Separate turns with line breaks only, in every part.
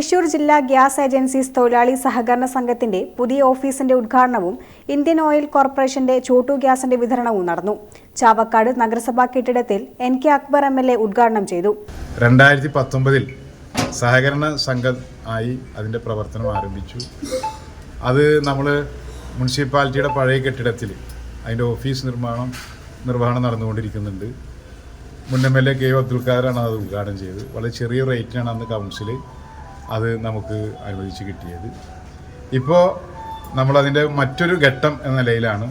തൃശൂർ ജില്ലാ gas agencies തൊഴിലാളി സഹകരണ സംഘത്തിന്റെ പുതിയ ഓഫീസിന്റെ ഉദ്ഘാടനവും ഇന്ത്യൻ ഓയിൽ കോർപ്പറേഷന്റെ ചോട്ടു ഗ്യാസിന്റെ വിതരണവും നടന്നു. ചാവക്കാട് നഗരസഭാ കെട്ടിടത്തിൽ N K Akbar M L A ഉദ്ഘാടനം ചെയ്തു.
രണ്ടായിരത്തി പത്തൊമ്പതിൽ സഹകരണ സംഘം ആയി അതിന്റെ പ്രവർത്തനം ആരംഭിച്ചു. അത് നമ്മൾ മുനിസിപ്പാലിറ്റിയുടെ പഴയ കെട്ടിടത്തിൽ അതിന്റെ ഓഫീസ് നിർമ്മാണം നിർവഹണം നടന്നുകൊണ്ടിരിക്കുന്നുണ്ട്. മുൻ M L A K Abdul ഖാദറാണ് അത് ഉദ്ഘാടനം ചെയ്തത്. വളരെ ചെറിയ റേറ്റിനാണ് അന്ന് കൗൺസിൽ അത് നമുക്ക് അനുവദിച്ച് കിട്ടിയത്. ഇപ്പോൾ നമ്മളതിന്റെ മറ്റൊരു ഘട്ടം എന്ന നിലയിലാണ്.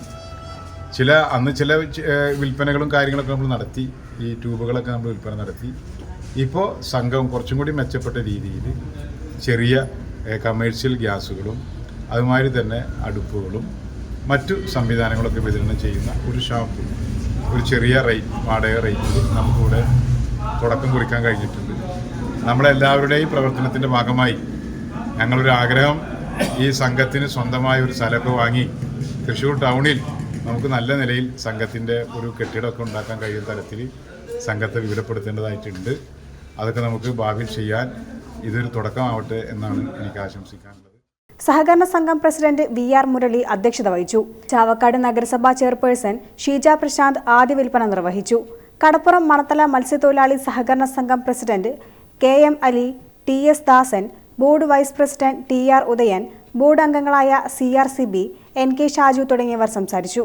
ചില അന്ന് ചില വിൽപ്പനകളും കാര്യങ്ങളൊക്കെ നമ്മൾ നടത്തി. ഈ ട്യൂബുകളൊക്കെ നമ്മൾ വിൽപ്പന നടത്തി. ഇപ്പോൾ സംഘം കുറച്ചും കൂടി മെച്ചപ്പെട്ട രീതിയിൽ ചെറിയ കമേഴ്ഷ്യൽ ഗ്യാസുകളും അതുമാതിരി തന്നെ അടുപ്പുകളും മറ്റു സംവിധാനങ്ങളൊക്കെ വിതരണം ചെയ്യുന്ന ഒരു ഷാപ്പ് ഒരു ചെറിയ റേറ്റ് വാടക റേറ്റിൽ നമുക്കിവിടെ തുടക്കം കുറിക്കാൻ കഴിഞ്ഞിട്ടുണ്ട്. നമ്മളെല്ലാവരുടെയും പ്രവർത്തനത്തിന്റെ ഭാഗമായി ഞങ്ങളൊരു ആഗ്രഹം ഈ സംഘത്തിന് സ്വന്തമായ ഒരു സ്ഥലമൊക്കെ വാങ്ങി തൃശ്ശൂർ ടൗണിൽ നമുക്ക് നല്ല നിലയിൽ സംഘത്തിന്റെ ഒരു കെട്ടിടമൊക്കെ ഉണ്ടാക്കാൻ കഴിയുന്ന തരത്തിൽ സംഘത്തെ വിവരപ്പെടുത്തേണ്ടതായിട്ടുണ്ട് അതൊക്കെ നമുക്ക് ഭാവിയിൽ ചെയ്യാൻ ഇതൊരു തുടക്കമാവട്ടെ എന്നാണ് എനിക്ക് ആശംസിക്കാനുള്ളത്.
സഹകരണ സംഘം പ്രസിഡന്റ് വി ആർ മുരളി അധ്യക്ഷത വഹിച്ചു. ചാവക്കാട് നഗരസഭാ ചെയർപേഴ്സൺ ഷീജ പ്രശാന്ത് ആദ്യ വിൽപ്പന നിർവഹിച്ചു. കടപ്പുറം മണത്തല മത്സ്യത്തൊഴിലാളി സഹകരണ സംഘം president K M Ali T S Dasan board vice president T R Udayan board അംഗങ്ങളായ C R C B N K Shaju തുടങ്ങിയവർ സംസാരിച്ചു.